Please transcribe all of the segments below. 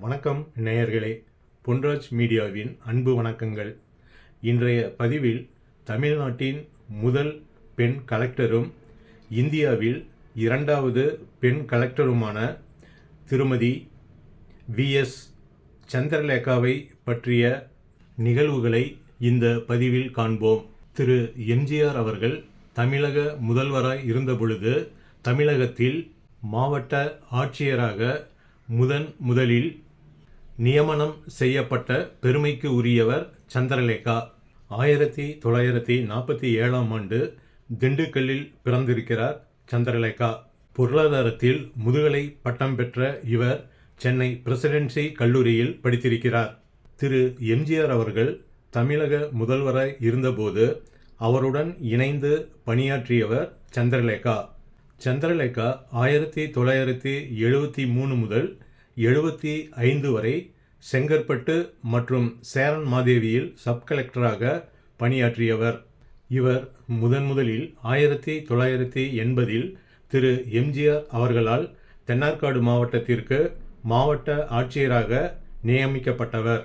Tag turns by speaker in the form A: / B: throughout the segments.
A: வணக்கம் நேயர்களே. பொன்ராஜ் மீடியாவின் அன்பு வணக்கங்கள். இன்றைய பதிவில் தமிழ்நாட்டின் முதல் பெண் கலெக்டரும் இந்தியாவில் இரண்டாவது பெண் கலெக்டருமான திருமதி விஎஸ் சந்திரலேகாவை பற்றிய நிகழ்வுகளை இந்த பதிவில் காண்போம். திரு. எம்ஜிஆர் அவர்கள் தமிழக முதல்வராய் இருந்தபொழுது தமிழகத்தில் மாவட்ட ஆட்சியராக முதன் முதலில் நியமனம் செய்யப்பட்ட பெருமைக்கு உரியவர் சந்திரலேகா. ஆயிரத்தி தொள்ளாயிரத்தி நாற்பத்தி ஏழாம் ஆண்டு திண்டுக்கல்லில் பிறந்திருக்கிறார் சந்திரலேகா. பொருளாதாரத்தில் முதுகலை பட்டம் பெற்ற இவர் சென்னை பிரசிடென்சி கல்லூரியில் படித்திருக்கிறார். திரு. எம்ஜிஆர் அவர்கள் தமிழக முதல்வராய் இருந்தபோது அவருடன் இணைந்து பணியாற்றியவர் சந்திரலேகா. சந்திரலேகா ஆயிரத்தி தொள்ளாயிரத்தி எழுபத்தி மூணு முதல் எழுபத்தி ஐந்து வரை செங்கற்பட்டு மற்றும் சேரன் மாதேவியில் சப் கலெக்டராக பணியாற்றியவர். இவர் முதன் முதலில் ஆயிரத்தி தொள்ளாயிரத்தி எண்பதில் திரு. எம்ஜிஆர் அவர்களால் தென்னார்காடு மாவட்டத்திற்கு மாவட்ட ஆட்சியராக நியமிக்கப்பட்டவர்.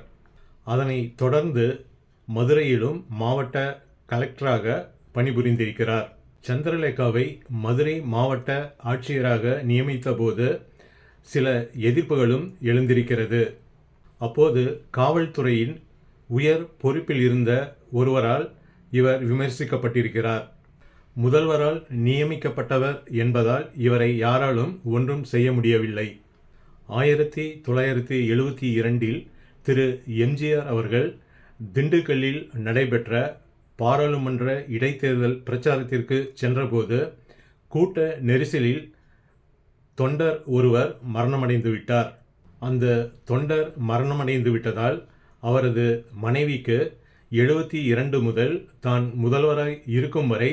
A: அதனைத் தொடர்ந்து மதுரையிலும் மாவட்ட கலெக்டராக பணிபுரிந்திருக்கிறார். சந்திரலேகாவை மதுரை மாவட்ட ஆட்சியராக நியமித்தபோது சில எதிர்ப்புகளும் எழுந்திருக்கிறது. அப்போது காவல்துறையின் உயர் பொறுப்பில் இருந்த ஒருவரால் இவர் விமர்சிக்கப்பட்டிருக்கிறார். முதல்வரால் நியமிக்கப்பட்டவர் என்பதால் இவரை யாராலும் ஒன்றும் செய்ய முடியவில்லை. ஆயிரத்தி தொள்ளாயிரத்தி எழுபத்தி இரண்டில் திரு. எம்ஜிஆர் அவர்கள் திண்டுக்கல்லில் நடைபெற்ற பாராளுமன்ற இடைத்தேர்தல் பிரச்சாரத்திற்கு சென்றபோது கூட்ட நெரிசலில் தொண்டர் ஒருவர் மரணமடைந்து விட்டார் அந்த தொண்டர் மரணமடைந்து விட்டதால் அவரது மனைவிக்கு எழுபத்தி இரண்டு முதல் தான் முதல்வராய் இருக்கும் வரை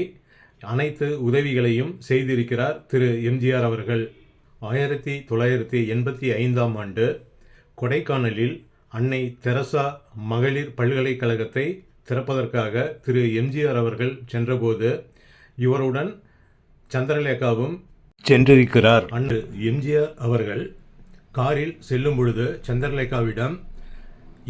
A: அனைத்து உதவிகளையும் செய்திருக்கிறார் திரு. எம்ஜிஆர் அவர்கள். ஆயிரத்தி தொள்ளாயிரத்தி எண்பத்தி ஐந்தாம் ஆண்டு கொடைக்கானலில் அன்னை தெரசா மகளிர் பல்கலைக்கழகத்தை திறப்பதற்காக திரு. எம்ஜிஆர் அவர்கள் சென்றபோது இவருடன் சந்திரலேகாவும் சென்றிருக்கிறார். அன்று எம்ஜிஆர் அவர்கள் காரில் செல்லும் பொழுது சந்திரலேகாவிடம்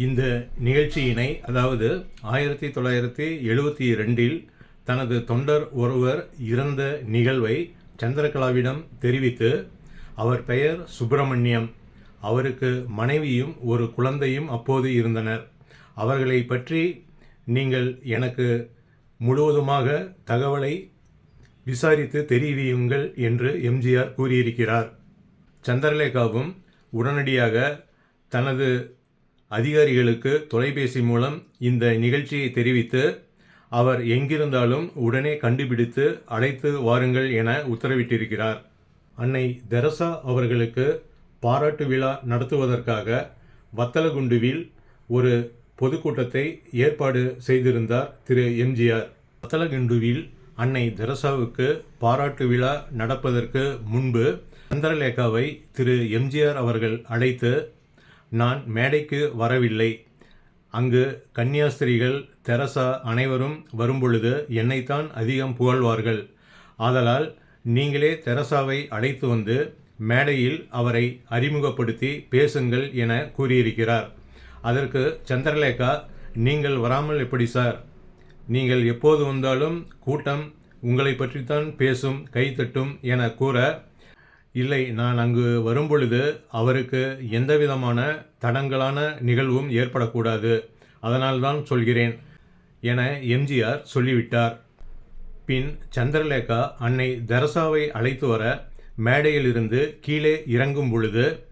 A: இந்த நிகழ்ச்சியினை அதாவது ஆயிரத்தி தொள்ளாயிரத்தி எழுபத்தி ரெண்டில் தனது தொண்டர் ஒருவர் இறந்த நிகழ்வை சந்திரகலாவிடம் தெரிவித்து அவர் பெயர் சுப்பிரமணியம். அவருக்கு மனைவியும் ஒரு குழந்தையும் அப்போது இருந்தனர். அவர்களை பற்றி நீங்கள் எனக்கு முழுவதுமாக தகவலை விசாரித்து தெரிவியுங்கள் என்று எம்ஜிஆர் கூறியிருக்கிறார். சந்திரலேகாவும் உடனடியாக தனது அதிகாரிகளுக்கு தொலைபேசி மூலம் இந்த நிகழ்ச்சியை தெரிவித்து அவர் எங்கிருந்தாலும் உடனே கண்டுபிடித்து அழைத்து வாருங்கள் என உத்தரவிட்டிருக்கிறார். அன்னை தெரசா அவர்களுக்கு பாராட்டு விழா நடத்துவதற்காக வத்தலகுண்டுவில் ஒரு பொதுக்கூட்டத்தை ஏற்பாடு செய்திருந்தார் திரு. எம்ஜிஆர் வத்தலகுண்டுவில் அன்னை தெரசாவுக்கு பாராட்டு விழா நடப்பதற்கு முன்பு சந்திரலேகாவை திரு எம்ஜிஆர் அவர்கள் அழைத்து நான் மேடைக்கு வரவில்லை. அங்கு கன்னியாஸ்திரிகள் தெரசா அனைவரும் வரும்பொழுது என்னைத்தான் அதிகம் புகழ்வார்கள். ஆதலால் நீங்களே தெரசாவை அழைத்து வந்து மேடையில் அவரை அறிமுகப்படுத்தி பேசுங்கள் என கூறியிருக்கிறார். அதற்கு சந்திரலேகா நீங்கள் வராமல் எப்படி சார்? நீங்கள் எப்போது வந்தாலும் கூட்டம் உங்களை பற்றித்தான் பேசும் கைத்தட்டும் என கூற இல்லை நான் அங்கு வரும்பொழுது அவருக்கு எந்தவிதமான தடங்கலான நிகழ்வும் ஏற்படக்கூடாது. அதனால்தான் சொல்கிறேன் என எம்ஜிஆர் சொல்லிவிட்டார். பின் சந்திரலேகா அன்னை தெரசாவை அழைத்து வர மேடையிலிருந்து கீழே இறங்கும் பொழுது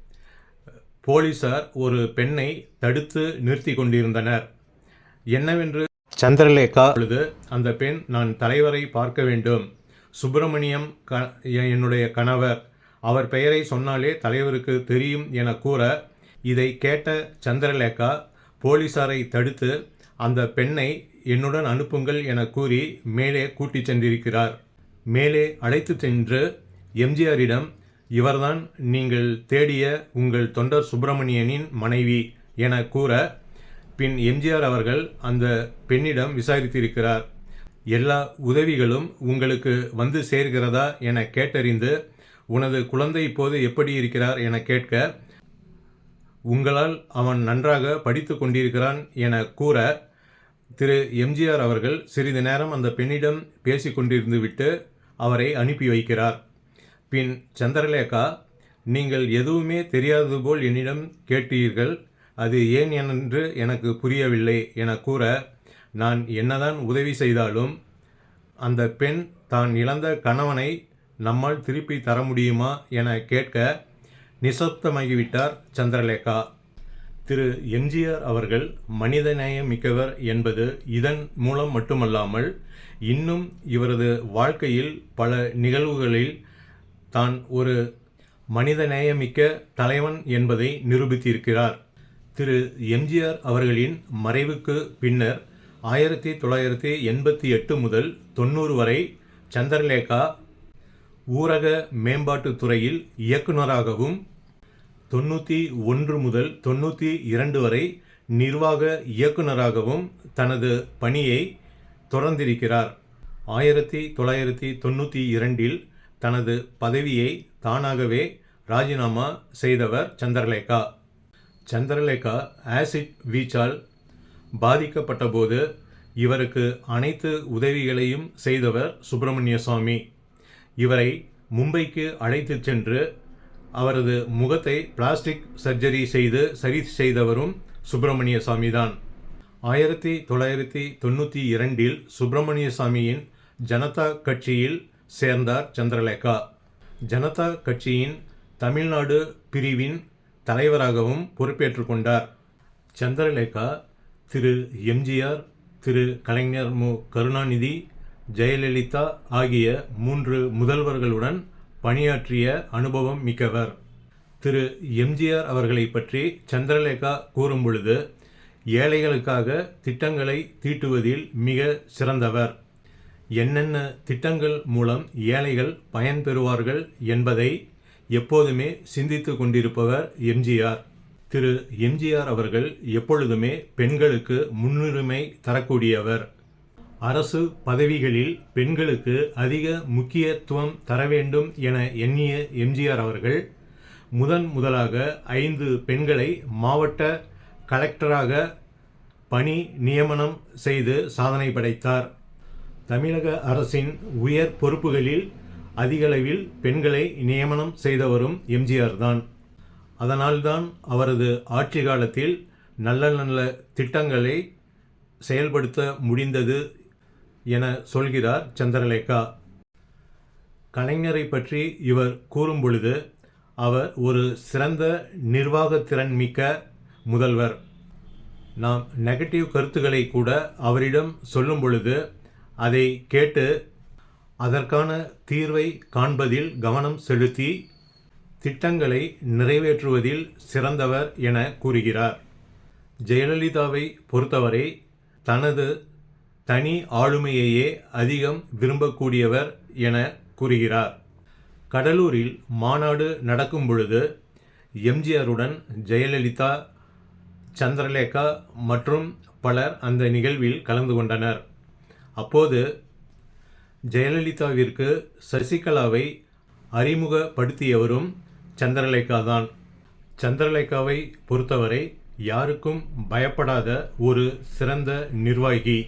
A: போலீசார் ஒரு பெண்ணை தடுத்து நிறுத்தி கொண்டிருந்தனர். என்னவென்று சந்திரலேகா பொழுது அந்த பெண் நான் தலைவரை பார்க்க வேண்டும். சுப்பிரமணியம் க என்னுடைய கணவர். அவர் பெயரை சொன்னாலே தலைவருக்கு தெரியும் என கூற இதை கேட்ட சந்திரலேகா போலீசாரை தடுத்து அந்த பெண்ணை என்னுடன் அனுப்புங்கள் என கூறி மேலே கூட்டிச் சென்றிருக்கிறார். மேலே அழைத்து சென்று எம்ஜிஆரிடம் இவர்தான் நீங்கள் தேடிய உங்கள் தொண்டர் சுப்பிரமணியனின் மனைவி என கூற பின் எம்ஜிஆர் அவர்கள் அந்த பெண்ணிடம் விசாரித்திருக்கிறார். எல்லா உதவிகளும் உங்களுக்கு வந்து சேர்கிறதா என கேட்டறிந்து உனது குழந்தை இப்போது எப்படி இருக்கிறார் என கேட்க உங்களால் அவன் நன்றாக படித்து கொண்டிருக்கிறான் என கூற திரு. எம்ஜிஆர் அவர்கள் சிறிது நேரம் அந்த பெண்ணிடம் பேசி கொண்டிருந்து விட்டு அவரை அனுப்பி வைக்கிறார். பின் சந்திரலேகா நீங்கள் எதுவுமே தெரியாதது போல் என்னிடம் கேட்டீர்கள். அது ஏன் என்று எனக்கு புரியவில்லை என கூற நான் என்னதான் உதவி செய்தாலும் அந்த பெண் தான் இழந்த கணவனை நம்மால் திருப்பி தர முடியுமா என கேட்க நிசப்தமாகிவிட்டார் சந்திரலேகா. திரு. எம்ஜிஆர் அவர்கள் மனிதநேயம் மிக்கவர் என்பது இதன் மூலம் மட்டுமல்லாமல் இன்னும் இவரது வாழ்க்கையில் பல நிகழ்வுகளில் தான் ஒரு மனிதநேயமிக்க தலைவன் என்பதை நிரூபித்திருக்கிறார். திரு. எம்ஜிஆர் அவர்களின் மறைவுக்கு பின்னர் ஆயிரத்தி தொள்ளாயிரத்தி எண்பத்தி எட்டு முதல் தொண்ணூறு வரை சந்திரலேகா ஊரக மேம்பாட்டுத் துறையில் இயக்குநராகவும் தொண்ணூற்றி ஒன்று முதல் தொண்ணூற்றி இரண்டு வரை நிர்வாக இயக்குநராகவும் தனது பணியை தொடர்ந்திருக்கிறார். ஆயிரத்தி தொள்ளாயிரத்தி தொண்ணூற்றி இரண்டில் தனது பதவியை தானாகவே ராஜினாமா செய்தவர் சந்திரலேகா. சந்திரலேகா ஆசிட் வீச்சால் பாதிக்கப்பட்டபோது இவருக்கு அனைத்து உதவிகளையும் செய்தவர் சுப்பிரமணிய சுவாமி இவரை மும்பைக்கு அழைத்துச் சென்று அவரது முகத்தை பிளாஸ்டிக் சர்ஜரி செய்து சரி செய்தவரும் சுப்பிரமணிய சாமி தான் ஆயிரத்தி தொள்ளாயிரத்தி தொண்ணூற்றி இரண்டில் சுப்பிரமணிய சாமியின் ஜனதா கட்சியில் சேர்ந்தார் சந்திரலேகா. ஜனதா கட்சியின் தமிழ்நாடு பிரிவின் தலைவராகவும் பொறுப்பேற்றுக் கொண்டார். சந்திரலேகா திரு எம்ஜிஆர் திரு கலைஞர் மு கருணாநிதி ஜெயலலிதா ஆகிய மூன்று முதல்வர்களுடன் பணியாற்றிய அனுபவம் மிக்கவர். திரு. எம்ஜிஆர் அவர்களை பற்றி சந்திரலேகா கூறும் பொழுது ஏழைகளுக்காக திட்டங்களை தீட்டுவதில் மிக சிறந்தவர். என்னென்ன திட்டங்கள் மூலம் ஏழைகள் பயன்பெறுவார்கள் என்பதை எப்போதுமே சிந்தித்து கொண்டிருப்பவர் எம்ஜிஆர். திரு. எம்ஜிஆர் அவர்கள் எப்பொழுதுமே பெண்களுக்கு முன்னுரிமை தரக்கூடியவர். அரசு பதவிகளில் பெண்களுக்கு அதிக முக்கியத்துவம் தர வேண்டும் என எண்ணிய எம்ஜிஆர் அவர்கள் முதன் முதலாக ஐந்து பெண்களை மாவட்ட கலெக்டராக பணி நியமனம் செய்து சாதனை படைத்தார். தமிழக அரசின் உயர் பொறுப்புகளில் அதிகளவில் பெண்களை நியமனம் செய்தவரும் எம்ஜிஆர் தான். அதனால்தான் அவரது ஆட்சி காலத்தில் நல்ல நல்ல திட்டங்களை செயல்படுத்த முடிந்தது என சொல்கிறார் சந்திரலேகா. கலைஞரை பற்றி இவர் கூறும் பொழுது அவர் ஒரு சிறந்த நிர்வாகத்திறன் மிக்க முதல்வர். நாம் நெகட்டிவ் கருத்துக்களை கூட அவரிடம் சொல்லும் பொழுது அதை கேட்டு அதற்கான தீர்வை காண்பதில் கவனம் செலுத்தி திட்டங்களை நிறைவேற்றுவதில் சிறந்தவர் என கூறுகிறார். ஜெயலலிதாவை பொறுத்தவரை தனது தனி ஆளுமையையே அதிகம் விரும்பக்கூடியவர் என கூறுகிறார். கடலூரில் மாநாடு நடக்கும் பொழுது எம்ஜிஆருடன் ஜெயலலிதா சந்திரலேகா மற்றும் பலர் அந்த நிகழ்வில் கலந்து கொண்டனர். அப்போது ஜெயலலிதாவிற்கு சசிகலாவை அறிமுகப்படுத்தியவரும் சந்திரலேகா தான் சந்திரலேகாவை பொறுத்தவரை யாருக்கும் பயப்படாத ஒரு சிறந்த நிர்வாகி.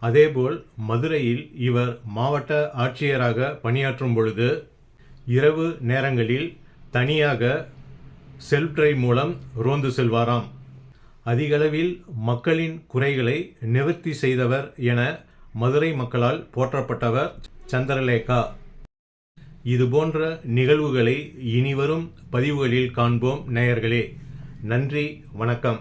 A: அதேபோல் மதுரையில் இவர் மாவட்ட ஆட்சியராக பணியாற்றும் பொழுது இரவு நேரங்களில் தனியாக செல்ஃப் டிரைவ் மூலம் ரோந்து செல்வாராம். அதிகளவில் மக்களின் குறைகளை நிவர்த்தி செய்தவர் என மதுரை மக்களால் போற்றப்பட்டவர் சந்திரலேகா. இதுபோன்ற நிகழ்வுகளை இனிவரும் பதிவுகளில் காண்போம் நேயர்களே. நன்றி வணக்கம்.